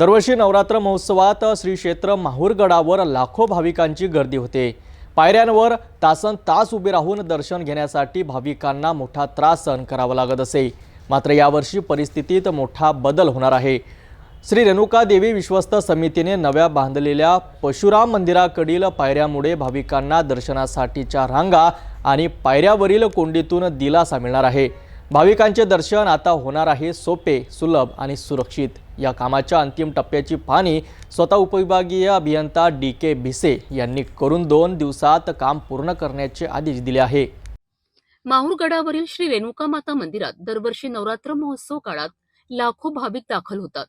दरवर्षी नवरात्र महोत्सवात श्री क्षेत्र माहूरगडावर लाखो भाविकांची गर्दी होते. पायऱ्यांवर तासन तास उभे राहून दर्शन घेण्यासाठी भाविकांना मोठा त्रास सहन करावा लागत असे. मात्र यावर्षी परिस्थितीत मोठा बदल होणार आहे. श्री रेणुका देवी विश्वस्त समितीने नव्या बांधलेल्या पशुराम मंदिराकडील पायऱ्यामुळे भाविकांना दर्शनासाठीच्या रांगा आणि पायऱ्यावरील कोंडीतून दिलासा मिळणार आहे. भाविकांचे दर्शन आता होणार आहे सोपे सुलभ आणि सुरक्षित. या कामाच्या अंतिम टप्प्याची पाहणी स्वतः उपविभागीय अभियंता डी के भिसे यांनी करून दोन दिवसात काम पूर्ण करण्याचे आदेश दिले आहे. माहूरगडावरील श्री रेणुका माता मंदिरात दरवर्षी नवरात्र महोत्सव काळात लाखो भाविक दाखल होतात.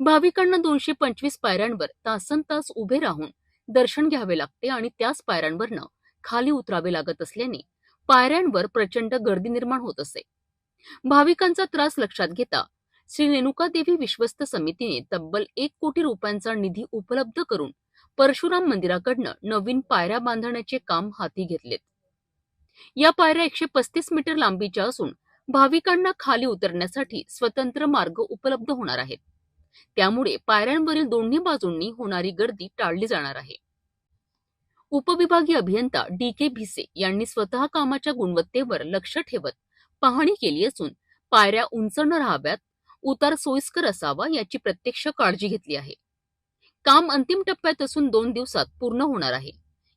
भाविकांना दोनशे पंचवीस पायऱ्यांवर तासन तास उभे राहून दर्शन घ्यावे लागते आणि त्याच पायऱ्यांवरनं खाली उतरावे लागत असल्याने पायऱ्यांवर प्रचंड गर्दी निर्माण होत असे. भाविकांचा त्रास लक्षात घेता श्री रेणुका देवी विश्वस्त समितीने तब्बल एक कोटी रुपयांचा निधी उपलब्ध करून परशुराम मंदिराकडनं नवीन पायऱ्या बांधण्याचे काम हाती घेतलेत. या पायऱ्या एकशे पस्तीस मीटर लांबीच्या असून भाविकांना खाली उतरण्यासाठी स्वतंत्र मार्ग उपलब्ध होणार आहेत. त्यामुळे पायऱ्यांवरील दोन्ही बाजूंनी होणारी गर्दी टाळली जाणार आहे. उपविभागीय अभियंता डी के भिसे यांनी स्वतः कामाच्या गुणवत्तेवर लक्ष ठेवत पाहणी केली असून पायऱ्या उंच न राहाव्यात उतार सोयीस्कर असावा याची प्रत्यक्ष काळजी घेतली आहे. काम अंतिम टप्प्यात असून दोन दिवसात पूर्ण होणार आहे.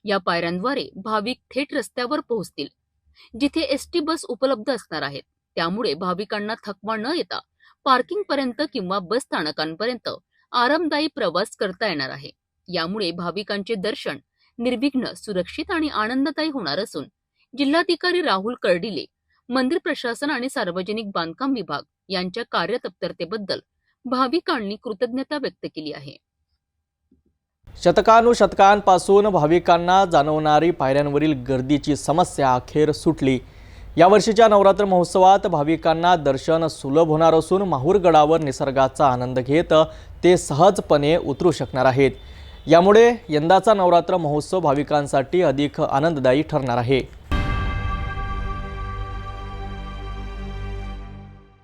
या पायऱ्यांद्वारे भाविक थेट रस्त्यावर पोहोचतील जिथे एसटी बस उपलब्ध असणार आहेत. त्यामुळे भाविकांना थकवा न येता पार्किंग पर्यंत किंवा बस स्थानकांपर्यंत आरामदायी प्रवास करता येणार आहे. यामुळे भाविकांचे दर्शन निर्विघ्न सुरक्षित आणि आनंददायी होणार असून जिल्हाधिकारी राहुल कर्डिले मंदिर प्रशासन आणि सार्वजनिक बांधकाम विभाग यांच्या कार्यतप्तरतेबद्दल भाविकांनी कृतज्ञता व्यक्त केली आहे. शतकानुशतकांपासून भाविकांना जाणवणारी पायऱ्यांवरील गर्दीची समस्या अखेर सुटली. यावर्षीच्या नवरात्र महोत्सवात भाविकांना दर्शन सुलभ होणार असून माहूरगडावर निसर्गाचा आनंद घेत ते सहजपणे उतरू शकणार आहेत. यामुळे यंदाचा नवरात्र महोत्सव भाविकांसाठी अधिक आनंददायी ठरणार आहे.